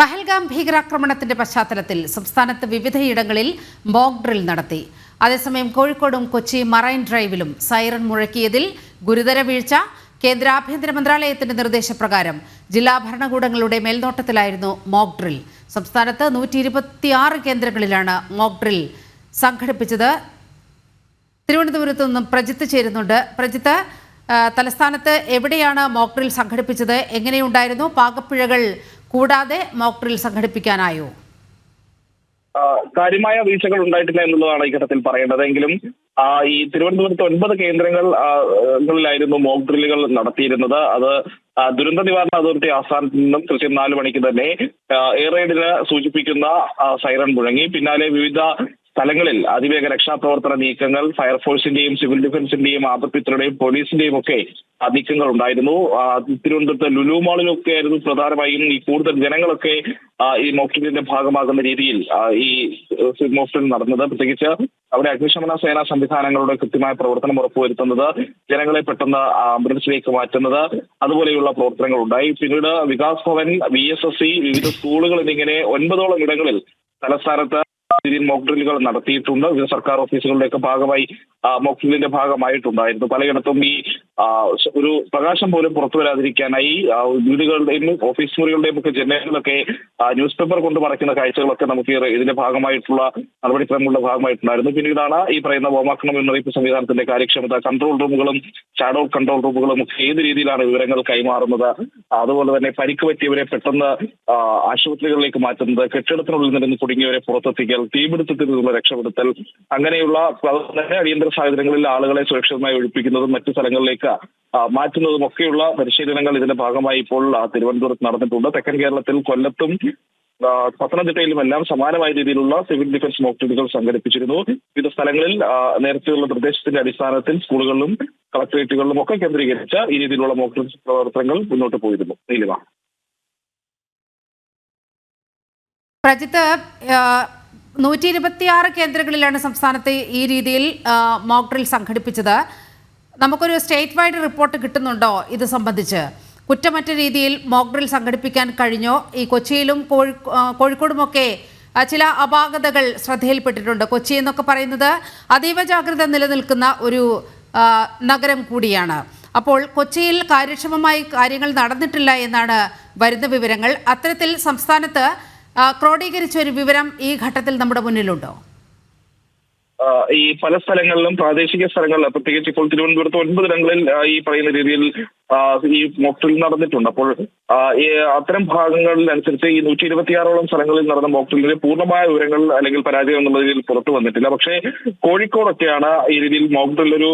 പഹൽഗാം ഭീകരാക്രമണത്തിന്റെ പശ്ചാത്തലത്തിൽ സംസ്ഥാനത്ത് വിവിധയിടങ്ങളിൽ മോക്ക് ഡ്രിൽ നടത്തി. അതേസമയം കോഴിക്കോടും കൊച്ചി മറൈൻ ഡ്രൈവിലും സൈറൺ മുഴക്കിയതിൽ ഗുരുതര വീഴ്ച. കേന്ദ്ര ആഭ്യന്തര മന്ത്രാലയത്തിന്റെ നിർദ്ദേശപ്രകാരം ജില്ലാ ഭരണകൂടങ്ങളുടെ മേൽനോട്ടത്തിലായിരുന്നു മോക്ക് ഡ്രിൽ. സംസ്ഥാനത്ത് നൂറ്റി ഇരുപത്തിയാറ് കേന്ദ്രങ്ങളിലാണ് മോക്ക് ഡ്രിൽ സംഘടിപ്പിച്ചത്. തിരുവനന്തപുരത്ത് നിന്നും പ്രജിത്ത് ചേരുന്നുണ്ട്. പ്രജിത്ത് തലസ്ഥാനത്ത് എവിടെയാണ് മോക്ക് ഡ്രിൽ സംഘടിപ്പിച്ചത്? എങ്ങനെയുണ്ടായിരുന്നു? പാകപ്പിഴകൾ കൂടാതെ മോക്ക് ഡ്രിൽ സംഘടിപ്പിക്കാനായോ? കാര്യമായ വീഴ്ചകൾ ഉണ്ടായിട്ടില്ല എന്നുള്ളതാണ് ഈ ഘട്ടത്തിൽ പറയേണ്ടത്. എങ്കിലും ഈ തിരുവനന്തപുരത്ത് ഒൻപത് കേന്ദ്രങ്ങൾ ആ, ങ്ങളിലായിരുന്നു മോക്ക് ഡ്രില്ലുകൾ നടത്തിയിരുന്നത്. അത് ദുരന്ത നിവാരണ അതോറിറ്റി ആസ്ഥാനത്ത് നിന്നും കൃത്യം നാല് മണിക്ക് തന്നെ എയർ റെയ്ഡിന് സൂചിപ്പിക്കുന്ന സൈറൺ മുഴങ്ങി. പിന്നാലെ വിവിധ സ്ഥലങ്ങളിൽ അതിവേഗ രക്ഷാപ്രവർത്തന നീക്കങ്ങൾ ഫയർഫോഴ്സിന്റെയും സിവിൽ ഡിഫൻസിന്റെയും ആപത്തിത്തരുടെയും പോലീസിന്റെയും ഒക്കെ നീക്കങ്ങൾ ഉണ്ടായിരുന്നു. തിരുവനന്തപുരത്ത് ലുലു മാളിലൊക്കെ ആയിരുന്നു പ്രധാനമായും ഈ കൂടുതൽ ജനങ്ങളൊക്കെ ഈ മോക്ടിന്റെ ഭാഗമാകുന്ന രീതിയിൽ ഈ മോക്ടിൽ നടന്നത്. പ്രത്യേകിച്ച് അവിടെ അഗ്നിശമന സേനാ സംവിധാനങ്ങളുടെ കൃത്യമായ പ്രവർത്തനം ഉറപ്പുവരുത്തുന്നത് ജനങ്ങളെ പെട്ടെന്ന് ആംബുലൻസിലേക്ക് മാറ്റുന്നത് അതുപോലെയുള്ള പ്രവർത്തനങ്ങൾ ഉണ്ടായി. പിന്നീട് Vikas Bhavan V S S C വിവിധ സ്കൂളുകൾ എന്നിങ്ങനെ ഒൻപതോളം ഇടങ്ങളിൽ തലസ്ഥാനത്ത് രീതിയിൽ മോക്ക് ഡ്രില്ലുകൾ നടത്തിയിട്ടുണ്ട്. വിവിധ സർക്കാർ ഓഫീസുകളുടെയൊക്കെ ഭാഗമായി മോക്ക് ഡ്രില്ലിന്റെ ഭാഗമായിട്ടുണ്ടായിരുന്നു. പലയിടത്തും ഈ ഒരു പ്രകാശം പോലും പുറത്തു വരാതിരിക്കാനായി വീടുകളുടെയും ഓഫീസ് മുറികളുടെയും ഒക്കെ ജനലുകളൊക്കെ ആ, ന്യൂസ് പേപ്പർ കൊണ്ട് മറയ്ക്കുന്ന കാഴ്ചകളൊക്കെ നമുക്ക് ഇതിന്റെ ഭാഗമായിട്ടുള്ള നടപടിക്രമങ്ങളുടെ ഭാഗമായിട്ടുണ്ടായിരുന്നു. പിന്നീടാണ് ഈ പറയുന്ന വ്യോമാക്രമണ മുന്നറിയിപ്പ് സംവിധാനത്തിന്റെ കാര്യക്ഷമത കൺട്രോൾ റൂമുകളും ഷാഡോ കൺട്രോൾ റൂമുകളും ഒക്കെ ഏത് രീതിയിലാണ് വിവരങ്ങൾ കൈമാറുന്നത് അതുപോലെ തന്നെ പരിക്ക് പറ്റിയവരെ പെട്ടെന്ന് ആശുപത്രികളിലേക്ക് മാറ്റുന്നത് കെട്ടിടത്തിനുള്ളിൽ നിന്ന് കുടുങ്ങിയവരെ പുറത്തെത്തിക്കൽ തീപിടുത്തത്തിൽ നിന്നുള്ള രക്ഷപ്പെടുത്തൽ അങ്ങനെയുള്ള അടിയന്തര സാഹചര്യങ്ങളിൽ ആളുകളെ സുരക്ഷിതമായി ഒഴിപ്പിക്കുന്നതും മറ്റു സ്ഥലങ്ങളിലേക്ക് ആ, മാറ്റുന്നതുമൊക്കെയുള്ള പരിശീലനങ്ങൾ ഇതിന്റെ ഭാഗമായി ഇപ്പോൾ തിരുവനന്തപുരത്ത് നടന്നിട്ടുണ്ട്. തെക്കൻ കേരളത്തിൽ കൊല്ലത്തും പത്തനംതിട്ടയിലും എല്ലാം സമാനമായ രീതിയിലുള്ള സിവിൽ ഡിഫൻസ് മോക്ടിലുകൾ സംഘടിപ്പിച്ചിരുന്നു. വിവിധ സ്ഥലങ്ങളിൽ നേരത്തെയുള്ള നിർദ്ദേശത്തിന്റെ അടിസ്ഥാനത്തിൽ സ്കൂളുകളിലും കളക്ടറേറ്റുകളിലും ഒക്കെ കേന്ദ്രീകരിച്ച ഈ രീതിയിലുള്ള ഡ്രിൽ പ്രവർത്തനങ്ങൾ മുന്നോട്ട് പോയിരുന്നു. നീലിമ. പ്രജിത്ത് നൂറ്റി ഇരുപത്തിയാറ് കേന്ദ്രങ്ങളിലാണ് സംസ്ഥാനത്ത് ഈ രീതിയിൽ മോക്ക് ഡ്രിൽ സംഘടിപ്പിച്ചത്. നമുക്കൊരു സ്റ്റേറ്റ് വൈഡ് റിപ്പോർട്ട് കിട്ടുന്നുണ്ടോ ഇത് സംബന്ധിച്ച്? കുറ്റമറ്റ രീതിയിൽ മോക്ക് ഡ്രിൽ സംഘടിപ്പിക്കാൻ കഴിഞ്ഞോ? ഈ കൊച്ചിയിലും കോഴി കോഴിക്കോടുമൊക്കെ ചില അപാകതകൾ ശ്രദ്ധയിൽപ്പെട്ടിട്ടുണ്ട്. കൊച്ചി എന്നൊക്കെ പറയുന്നത് അതീവ ജാഗ്രത നിലനിൽക്കുന്ന ഒരു നഗരം കൂടിയാണ്. അപ്പോൾ കൊച്ചിയിൽ കാര്യക്ഷമമായി കാര്യങ്ങൾ നടന്നിട്ടില്ല എന്നാണ് വരുന്ന വിവരങ്ങൾ. അത്തരത്തിൽ സംസ്ഥാനത്ത് ക്രോഡീകരിച്ച ഒരു വിവരം ഈ ഘട്ടത്തിൽ നമ്മുടെ മുന്നിലുണ്ടോ? ഈ പല സ്ഥലങ്ങളിലും പ്രാദേശിക സ്ഥലങ്ങളിൽ പ്രത്യേകിച്ച് ഇപ്പോൾ തിരുവനന്തപുരത്ത് ഒൻപതിടങ്ങളിൽ ഈ പറയുന്ന രീതിയിൽ ഈ മോക്ടിൽ നടന്നിട്ടുണ്ട്. അപ്പോൾ അത്തരം ഭാഗങ്ങളിൽ അനുസരിച്ച് ഈ നൂറ്റി ഇരുപത്തിയാറോളം സ്ഥലങ്ങളിൽ നടന്ന മോക്ടിലിന്റെ പൂർണമായ വിവരങ്ങൾ അല്ലെങ്കിൽ പരാജയം എന്നുള്ള രീതിയിൽ പുറത്തു വന്നിട്ടില്ല. പക്ഷേ കോഴിക്കോടൊക്കെയാണ് ഈ രീതിയിൽ മോക്ടിൽ ഒരു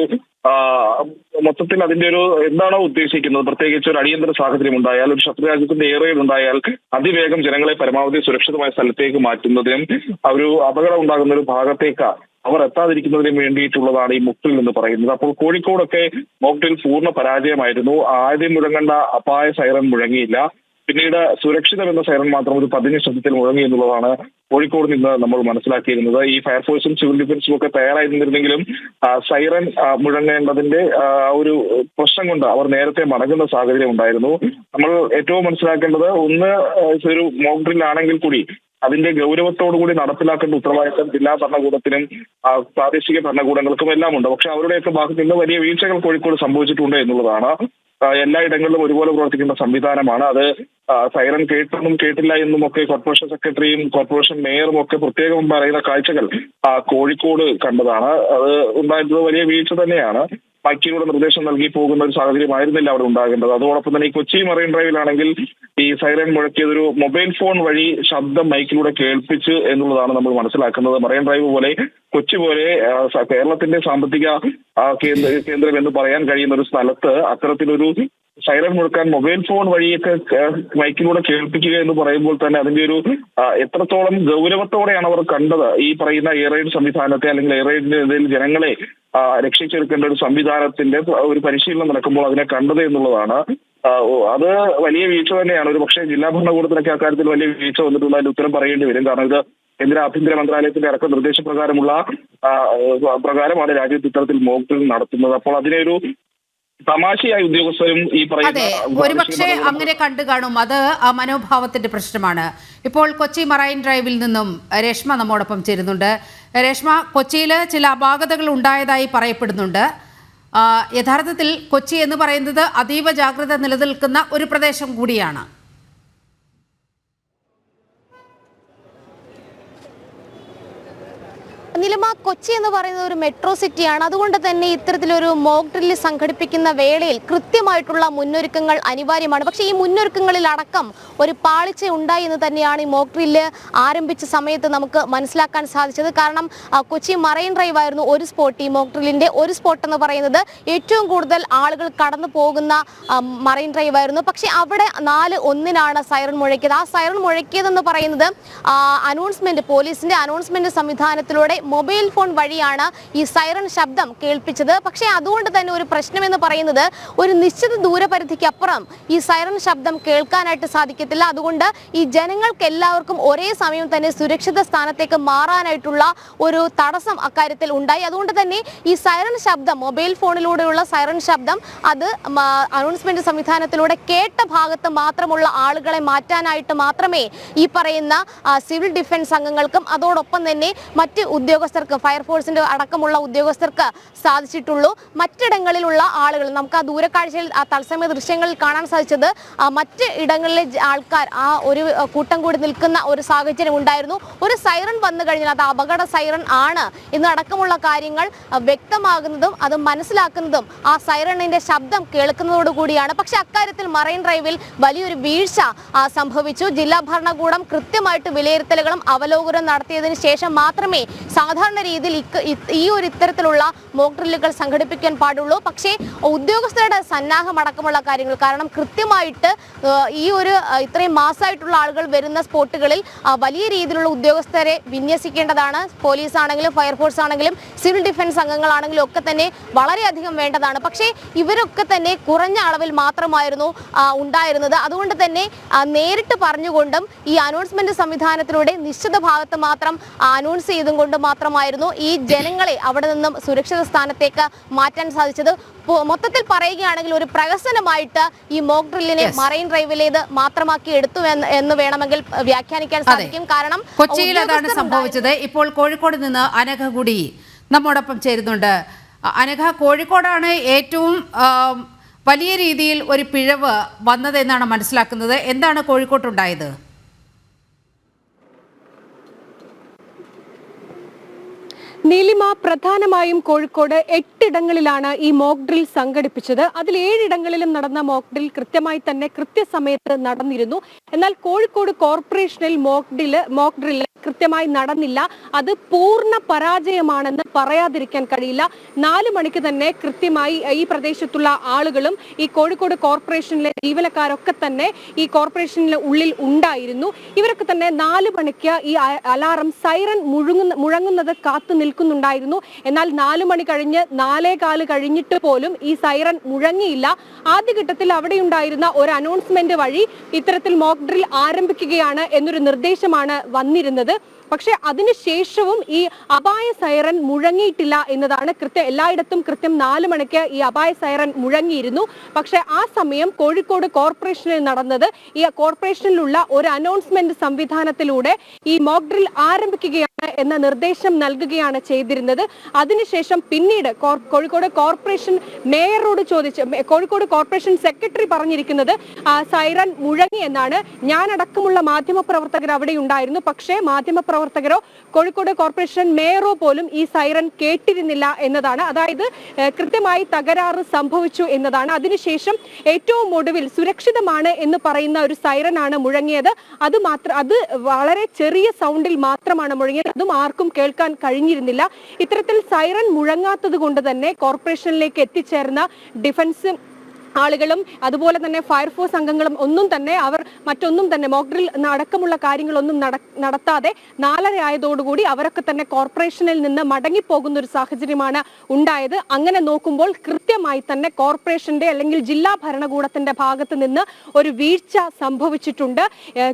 മൊത്തത്തിൽ അതിന്റെ ഒരു എന്താണോ ഉദ്ദേശിക്കുന്നത്? പ്രത്യേകിച്ച് ഒരു അടിയന്തര സാഹചര്യം ഉണ്ടായാൽ ഒരു ശത്രു രാജ്യത്തിന്റെ ഏറിയൽ ഉണ്ടായാൽ അതിവേഗം ജനങ്ങളെ പരമാവധി സുരക്ഷിതമായ സ്ഥലത്തേക്ക് മാറ്റുന്നതിനും ഒരു അപകടം ഉണ്ടാകുന്ന ഒരു ഭാഗത്തേക്ക് അവർ എത്താതിരിക്കുന്നതിനും വേണ്ടിയിട്ടുള്ളതാണ് ഈ മുക്തിൽ എന്ന് പറയുന്നത്. അപ്പോൾ കോഴിക്കോടൊക്കെ മോക്ടിൽ പൂർണ പരാജയമായിരുന്നു. ആദ്യം മുഴങ്ങേണ്ട അപായ സൈറൻ മുഴങ്ങിയില്ല. പിന്നീട് സുരക്ഷിതം എന്ന സൈറൻ മാത്രം ഒരു പതിഞ്ഞ ശബ്ദത്തിൽ മുഴങ്ങി എന്നുള്ളതാണ് കോഴിക്കോട് നിന്ന് നമ്മൾ മനസ്സിലാക്കിയിരുന്നത്. ഈ ഫയർഫോഴ്സും സിവിൽ ഡിഫൻസും ഒക്കെ തയ്യാറായി നിന്നിരുന്നെങ്കിലും സൈറൻ മുഴങ്ങേണ്ടതിന്റെ ഒരു പ്രശ്നം കൊണ്ട് അവർ നേരത്തെ മടങ്ങുന്ന സാഹചര്യം ഉണ്ടായിരുന്നു. നമ്മൾ ഏറ്റവും മനസ്സിലാക്കേണ്ടത് ഒന്ന് ഒരു മോക്ഡ്രിൽ ആണെങ്കിൽ കൂടി അതിന്റെ ഗൗരവത്തോടു കൂടി നടപ്പിലാക്കേണ്ട ഉത്തരവാദിത്തം ജില്ലാ ഭരണകൂടത്തിനും പ്രാദേശിക ഭരണകൂടങ്ങൾക്കും എല്ലാം ഉണ്ട് പക്ഷെ അവരുടെയൊക്കെ ഭാഗത്ത് നിന്ന് വലിയ വീഴ്ചകൾ കോഴിക്കോട് സംഭവിച്ചിട്ടുണ്ട് എന്നുള്ളതാണ്. എല്ലാ ഇടങ്ങളിലും ഒരുപോലെ പ്രവർത്തിക്കുന്ന സംവിധാനമാണ്. അത് സൈറൻ കേട്ടെന്നും കേട്ടില്ല എന്നും ഒക്കെ കോർപ്പറേഷൻ സെക്രട്ടറിയും കോർപ്പറേഷൻ മേയറും ഒക്കെ പ്രത്യേകം പറയുന്ന കാഴ്ചകൾ കോഴിക്കോട് കണ്ടതാണ്. അത് ഉണ്ടായിരുന്നത് വലിയ വീഴ്ച തന്നെയാണ്. ബാക്കിയുള്ള നിർദ്ദേശം നൽകി പോകുന്ന ഒരു സാഹചര്യമായിരുന്നില്ല അവിടെ ഉണ്ടാകേണ്ടത്. അതോടൊപ്പം തന്നെ ഈ കൊച്ചി മറൈൻ ഡ്രൈവിലാണെങ്കിൽ ഈ സൈറൻ മുഴക്കിയതൊരു മൊബൈൽ ഫോൺ വഴി ശബ്ദം മൈക്കിലൂടെ കേൾപ്പിച്ച് എന്നുള്ളതാണ് നമ്മൾ മനസ്സിലാക്കുന്നത്. മറൈൻ ഡ്രൈവ് പോലെ കൊച്ചി പോലെ കേരളത്തിന്റെ സാമ്പത്തിക കേന്ദ്ര കേന്ദ്രം എന്ന് പറയാൻ കഴിയുന്ന ഒരു സ്ഥലത്ത് അത്തരത്തിലൊരു സൈറൻ മുഴക്കാൻ മൊബൈൽ ഫോൺ വഴിയൊക്കെ മൈക്കിലൂടെ കേൾപ്പിക്കുക എന്ന് പറയുമ്പോൾ തന്നെ അതിന്റെ ഒരു എത്രത്തോളം ഗൗരവത്തോടെയാണ് അവർ കണ്ടത്? ഈ പറയുന്ന എയർ സംവിധാനത്തെ അല്ലെങ്കിൽ എയർ ജനങ്ങളെ രക്ഷിച്ചെടുക്കേണ്ട ഒരു സംവിധാനത്തിന്റെ ഒരു പരിശീലനം നടക്കുമ്പോൾ അതിനെ കണ്ടത് എന്നുള്ളതാണ്. അത് വലിയ വീഴ്ച തന്നെയാണ്. ഒരു പക്ഷേ ജില്ലാ ഭരണകൂടത്തിനൊക്കെ അക്കാര്യത്തിൽ വലിയ വീഴ്ച വന്നിട്ടുള്ള അതിന്റെ ഉത്തരം പറയേണ്ടി വരും. കാരണം ഇത് കേന്ദ്ര ആഭ്യന്തര മന്ത്രാലയത്തിന്റെ അടക്ക നിർദ്ദേശപ്രകാരമുള്ള പ്രകാരമാണ് രാജ്യത്ത് ഇത്തരത്തിൽ മോക്ക് നടത്തുന്നത്. അപ്പോൾ അതിനെ ഒരു തമാശയായി ഉദ്യോഗസ്ഥരും ഈ പറയുന്നത് അതെ ഒരുപക്ഷെ അങ്ങനെ കണ്ടു കാണും. അത് ആ മനോഭാവത്തിന്റെ പ്രശ്നമാണ്. ഇപ്പോൾ കൊച്ചി മറൈൻ ഡ്രൈവിൽ നിന്നും രേഷ്മ നമ്മോടൊപ്പം ചേരുന്നുണ്ട്. രേഷ്മ കൊച്ചിയിൽ ചില അപാകതകൾ ഉണ്ടായതായി പറയപ്പെടുന്നുണ്ട്. യഥാർത്ഥത്തിൽ കൊച്ചി എന്ന് പറയുന്നത് അതീവ ജാഗ്രത നിലനിൽക്കുന്ന ഒരു പ്രദേശം കൂടിയാണ്. നിലമ കൊച്ചി എന്ന് പറയുന്നത് ഒരു മെട്രോ സിറ്റിയാണ് അതുകൊണ്ട് തന്നെ ഇത്തരത്തിലൊരു മോക്ക് ഡ്രില്ല് സംഘടിപ്പിക്കുന്ന വേളയിൽ കൃത്യമായിട്ടുള്ള മുന്നൊരുക്കങ്ങൾ അനിവാര്യമാണ്. പക്ഷേ ഈ മുന്നൊരുക്കങ്ങളിൽ അടക്കം ഒരു പാളിച്ച ഉണ്ടായി എന്ന് തന്നെയാണ് ഈ മോക്ക് ഡ്രില്ല് ആരംഭിച്ച സമയത്ത് നമുക്ക് മനസ്സിലാക്കാൻ സാധിച്ചത്. കാരണം കൊച്ചി മറൈൻ ഡ്രൈവ് ആയിരുന്നു ഒരു സ്പോട്ട് ഈ മോക്ക് ഡ്രില്ലിന്റെ ഒരു സ്പോട്ട് എന്ന് പറയുന്നത്. ഏറ്റവും കൂടുതൽ ആളുകൾ കടന്നു പോകുന്ന മറൈൻ ഡ്രൈവ് ആയിരുന്നു. പക്ഷേ അവിടെ നാല് ഒന്നിനാണ് സൈറൺ മുഴക്കിയത്. ആ സൈറൺ മുഴക്കിയതെന്ന് പറയുന്നത് അനൗൺസ്മെന്റ് പോലീസിന്റെ അനൗൺസ്മെന്റ് സംവിധാനത്തിലൂടെ മൊബൈൽ ഫോൺ വഴിയാണ് ഈ സൈറൺ ശബ്ദം കേൾപ്പിച്ചത്. പക്ഷേ അതുകൊണ്ട് തന്നെ ഒരു പ്രശ്നം എന്ന് പറയുന്നത് ഒരു നിശ്ചിത ദൂരപരിധിക്ക് അപ്പുറം ഈ സൈറൺ ശബ്ദം കേൾക്കാനായിട്ട് സാധിക്കത്തില്ല. അതുകൊണ്ട് ഈ ജനങ്ങൾക്ക് എല്ലാവർക്കും ഒരേ സമയം തന്നെ സുരക്ഷിത സ്ഥാനത്തേക്ക് മാറാനായിട്ടുള്ള ഒരു തടസ്സം അക്കാര്യത്തിൽ ഉണ്ടായി. അതുകൊണ്ട് തന്നെ ഈ സൈറൺ ശബ്ദം മൊബൈൽ ഫോണിലൂടെയുള്ള സൈറൺ ശബ്ദം അത് അനൗൺസ്മെന്റ് സംവിധാനത്തിലൂടെ കേട്ട ഭാഗത്ത് മാത്രമുള്ള ആളുകളെ മാറ്റാനായിട്ട് മാത്രമേ ഈ പറയുന്ന സിവിൽ ഡിഫൻസ് അംഗങ്ങൾക്കും അതോടൊപ്പം തന്നെ മറ്റ് ഉദ്യോഗസ്ഥർക്ക് ഫയർഫോഴ്സിന്റെ അടക്കമുള്ള ഉദ്യോഗസ്ഥർക്ക് സാധിച്ചിട്ടുള്ളൂ. മറ്റിടങ്ങളിലുള്ള ആളുകൾ നമുക്ക് ആ ദൂരക്കാഴ്ചയിൽ ആ തത്സമയ ദൃശ്യങ്ങളിൽ കാണാൻ സാധിച്ചത് മറ്റ് ഇടങ്ങളിലെ ആൾക്കാർ ആ ഒരു കൂട്ടം കൂടി നിൽക്കുന്ന ഒരു സാഹചര്യം ഉണ്ടായിരുന്നു. ഒരു സൈറൺ വന്നു കഴിഞ്ഞാൽ അത് അപകട സൈറൺ ആണ് എന്നടക്കമുള്ള കാര്യങ്ങൾ വ്യക്തമാകുന്നതും അത് മനസ്സിലാക്കുന്നതും ആ സൈറണിന്റെ ശബ്ദം കേൾക്കുന്നതോടുകൂടിയാണ് പക്ഷെ അക്കാര്യത്തിൽ മറൈൻ ഡ്രൈവിൽ വലിയൊരു വീഴ്ച സംഭവിച്ചു. ജില്ലാ ഭരണകൂടം കൃത്യമായിട്ട് വിലയിരുത്തലുകളും അവലോകനം നടത്തിയതിനു ശേഷം മാത്രമേ സാധാരണ രീതിയിൽ ഈ ഒരു ഇത്തരത്തിലുള്ള മോക്ക് ഡ്രില്ലുകൾ സംഘടിപ്പിക്കാൻ പാടുള്ളൂ. പക്ഷേ ഉദ്യോഗസ്ഥരുടെ സന്നാഹം അടക്കമുള്ള കാര്യങ്ങൾ കാരണം കൃത്യമായിട്ട് ഈ ഒരു ഇത്രയും മാസമായിട്ടുള്ള ആളുകൾ വരുന്ന സ്പോട്ടുകളിൽ വലിയ രീതിയിലുള്ള ഉദ്യോഗസ്ഥരെ വിന്യസിക്കേണ്ടതാണ്. പോലീസ് ആണെങ്കിലും ഫയർഫോഴ്സ് ആണെങ്കിലും സിവിൽ ഡിഫൻസ് അംഗങ്ങളാണെങ്കിലും ഒക്കെ തന്നെ വളരെയധികം വേണ്ടതാണ്. പക്ഷേ ഇവരൊക്കെ തന്നെ കുറഞ്ഞ അളവിൽ മാത്രമായിരുന്നു ഉണ്ടായിരുന്നത്. അതുകൊണ്ട് തന്നെ നേരിട്ട് പറഞ്ഞുകൊണ്ടും ഈ അനൗൺസ്മെന്റ് സംവിധാനത്തിലൂടെ നിശ്ചിത ഭാഗത്ത് മാത്രം അനൗൺസ് ചെയ്തും കൊണ്ട് മാത്രമായിരുന്നു ഈ ജനങ്ങളെ അവിടെ നിന്നും സുരക്ഷിത സ്ഥാനത്തേക്ക് മാറ്റാൻ സാധിച്ചത്. മൊത്തത്തിൽ പറയുകയാണെങ്കിൽ ഒരു പ്രഹസനമായിട്ട് ഈ മോക്ക് ഡ്രില്ലിനെ മറൈൻ ഡ്രൈവിലേത് മാത്രമാക്കി എടുത്തു എന്ന് വേണമെങ്കിൽ വ്യാഖ്യാനിക്കാൻ സാധിക്കും. കാരണം കൊച്ചിയിൽ അതാണ് സംഭവിച്ചത്. ഇപ്പോൾ കോഴിക്കോട് നിന്ന് അനഘ കൂടി നമ്മോടൊപ്പം ചേരുന്നുണ്ട്. അനഘ കോഴിക്കോടാണ് ഏറ്റവും വലിയ രീതിയിൽ ഒരു പിഴവ് വന്നതെന്നാണ് മനസ്സിലാക്കുന്നത്. എന്താണ് കോഴിക്കോട്ടുണ്ടായത്? നീലിമ പ്രധാനമായും കോഴിക്കോട് എട്ടിടങ്ങളിലാണ് ഈ മോക്ക് ഡ്രിൽ സംഘടിപ്പിച്ചത്. അതിൽ ഏഴിടങ്ങളിലും നടന്ന മോക്ക് ഡ്രിൽ കൃത്യമായി തന്നെ കൃത്യസമയത്ത് നടന്നിരുന്നു. എന്നാൽ കോഴിക്കോട് കോർപ്പറേഷനിൽ മോക്ക് ഡ്രിൽ മോക്ക് ഡ്രിൽ കൃത്യമായി നടന്നില്ല. അത് പൂർണ പരാജയമാണെന്ന് പറയാതിരിക്കാൻ കഴിയില്ല. നാല് മണിക്ക് തന്നെ കൃത്യമായി ഈ പ്രദേശത്തുള്ള ആളുകളും ഈ കോഴിക്കോട് കോർപ്പറേഷനിലെ ജീവനക്കാരൊക്കെ തന്നെ ഈ കോർപ്പറേഷനിലെ ഉള്ളിൽ ഉണ്ടായിരുന്നു. ഇവരൊക്കെ തന്നെ നാല് മണിക്ക് ഈ അലാറം സൈറൻ മുഴങ്ങുന്ന മുഴങ്ങുന്നത് കാത്തു നിൽക്കുന്നുണ്ടായിരുന്നു. എന്നാൽ നാല് മണി കഴിഞ്ഞ് നാലേ കാൽ കഴിഞ്ഞിട്ട് പോലും ഈ സൈറൻ മുഴങ്ങിയില്ല. ആദ്യഘട്ടത്തിൽ അവിടെ ഉണ്ടായിരുന്ന ഒരു അനൗൺസ്മെന്റ് വഴി ഇത്തരത്തിൽ മോക്ക് ഡ്രിൽ ആരംഭിക്കുകയാണ് എന്നൊരു നിർദ്ദേശമാണ് വന്നിരുന്നത്. പക്ഷെ അതിനുശേഷവും ഈ അപായ സൈറൻ മുഴങ്ങിയിട്ടില്ല എന്നതാണ് കൃത്യം. എല്ലായിടത്തും കൃത്യം നാല് മണിക്ക് ഈ അപായ സൈറൻ മുഴങ്ങിയിരുന്നു. പക്ഷേ ആ സമയം കോഴിക്കോട് കോർപ്പറേഷനിൽ നടന്നത് ഈ കോർപ്പറേഷനിലുള്ള ഒരു അനൗൺസ്മെന്റ് സംവിധാനത്തിലൂടെ ഈ മോക്ക് ഡ്രിൽ ആരംഭിക്കുകയാണ് എന്ന നിർദ്ദേശം നൽകുകയാണ് ചെയ്തിരുന്നത്. അതിനുശേഷം പിന്നീട് കോഴിക്കോട് കോർപ്പറേഷൻ മേയറോട് ചോദിച്ച് കോഴിക്കോട് കോർപ്പറേഷൻ സെക്രട്ടറി പറഞ്ഞിരിക്കുന്നത് സൈറൻ മുഴങ്ങി എന്നാണ്. ഞാനടക്കമുള്ള മാധ്യമപ്രവർത്തകർ അവിടെ ഉണ്ടായിരുന്നു. പക്ഷേ മാധ്യമപ്രവർത്തകരോ കോഴിക്കോട് കോർപ്പറേഷൻ മേയറോ പോലും ഈ സൈറൻ കേട്ടിരുന്നില്ല എന്നതാണ്. അതായത് കൃത്യമായി തകരാറ് സംഭവിച്ചു എന്നതാണ്. അതിനുശേഷം ഏറ്റവും ഒടുവിൽ സുരക്ഷിതമാണ് എന്ന് പറയുന്ന ഒരു സൈറൻ ആണ് മുഴങ്ങിയത്. അത് മാത്രം അത് വളരെ ചെറിയ സൗണ്ടിൽ മാത്രമാണ് മുഴങ്ങിയത്. അതും ആർക്കും കേൾക്കാൻ കഴിഞ്ഞിരുന്നില്ല. ഇത്തരത്തിൽ സൈറൺ മുഴങ്ങാത്തത് കൊണ്ട് തന്നെ കോർപ്പറേഷനിലേക്ക് എത്തിച്ചേർന്ന ഡിഫൻസ് ആളുകളും അതുപോലെ തന്നെ ഫയർഫോഴ്സ് അംഗങ്ങളും ഒന്നും തന്നെ അവർ മറ്റൊന്നും തന്നെ മോക്ഡ്രിൽ അടക്കമുള്ള കാര്യങ്ങളൊന്നും നട- നടത്താതെ നാലര ആയതോടുകൂടി അവരൊക്കെ തന്നെ കോർപ്പറേഷനിൽ നിന്ന് മടങ്ങിപ്പോകുന്ന ഒരു സാഹചര്യമാണ് ഉണ്ടായത്. അങ്ങനെ നോക്കുമ്പോൾ കൃത്യമായി തന്നെ കോർപ്പറേഷന്റെ അല്ലെങ്കിൽ ജില്ലാ ഭരണകൂടത്തിന്റെ ഭാഗത്ത് നിന്ന് ഒരു വീഴ്ച സംഭവിച്ചിട്ടുണ്ട്.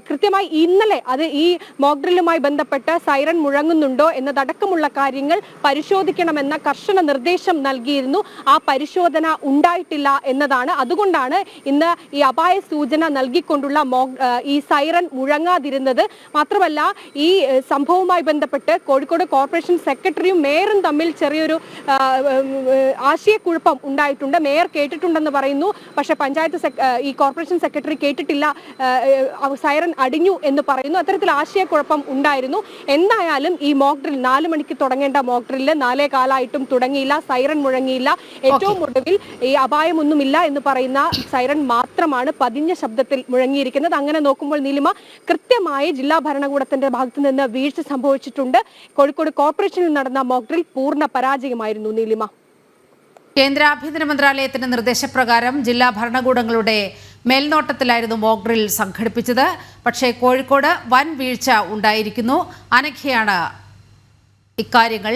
കൃത്യമായി ഇന്നലെ അത് ഈ മോക്ഡ്രില്ലുമായി ബന്ധപ്പെട്ട് സൈറൺ മുഴങ്ങുന്നുണ്ടോ എന്നതടക്കമുള്ള കാര്യങ്ങൾ പരിശോധിക്കണമെന്ന കർശന നിർദ്ദേശം നൽകിയിരുന്നു. ആ പരിശോധന ഉണ്ടായിട്ടില്ല എന്നതാണ് അതുകൊണ്ടാണ് ഇന്ന് ഈ അപായ സൂചന നൽകിക്കൊണ്ടുള്ള ഈ സൈറൺ മുഴങ്ങാതിരുന്നത്. മാത്രമല്ല ഈ സംഭവവുമായി ബന്ധപ്പെട്ട് കോഴിക്കോട് കോർപ്പറേഷൻ സെക്രട്ടറിയും മേയറും തമ്മിൽ ചെറിയൊരു ആശയക്കുഴപ്പം ഉണ്ടായിട്ടുണ്ട്. മേയർ കേട്ടിട്ടുണ്ടെന്ന് പറയുന്നു. പക്ഷെ പഞ്ചായത്ത് ഈ കോർപ്പറേഷൻ സെക്രട്ടറി കേട്ടിട്ടില്ല. സൈറൺ അടിഞ്ഞു എന്ന് പറയുന്നു. അത്തരത്തിൽ ആശയക്കുഴപ്പം ഉണ്ടായിരുന്നു. എന്തായാലും ഈ മോക്ക് ഡ്രിൽ നാല് മണിക്ക് തുടങ്ങേണ്ട മോക്ക് ഡ്രില്ല് നാലേ കാലായിട്ടും തുടങ്ങിയില്ല. സൈറൺ മുഴങ്ങിയില്ല. ഏറ്റവും ഒടുവിൽ ഈ അപായമൊന്നുമില്ല എന്ന് പറയുന്ന സൈറൺ മാത്രമാണ് പതിഞ്ഞ ശബ്ദത്തിൽ മുഴങ്ങിയിരിക്കുന്നത്. അങ്ങനെ നോക്കുമ്പോൾ നീലിമ കൃത്യമായി ജില്ലാ ഭരണകൂടത്തിന്റെ ഭാഗത്തു നിന്ന് വീഴ്ച സംഭവിച്ചിട്ടുണ്ട്. കോഴിക്കോട് കോർപ്പറേഷനിൽ നടന്ന മോക്ക് ഡ്രിൽ പൂർണ പരാജയമായിരുന്നു നീലിമ. കേന്ദ്ര ആഭ്യന്തര മന്ത്രാലയത്തിന്റെ നിർദ്ദേശപ്രകാരം ജില്ലാ ഭരണകൂടങ്ങളുടെ മേൽനോട്ടത്തിലായിരുന്നു മോക്ഡ്രിൽ സംഘടിപ്പിച്ചത്. പക്ഷേ കോഴിക്കോട് വൻ വീഴ്ച ഉണ്ടായിരിക്കുന്നു. അനഖയാണ് ഇക്കാര്യങ്ങൾ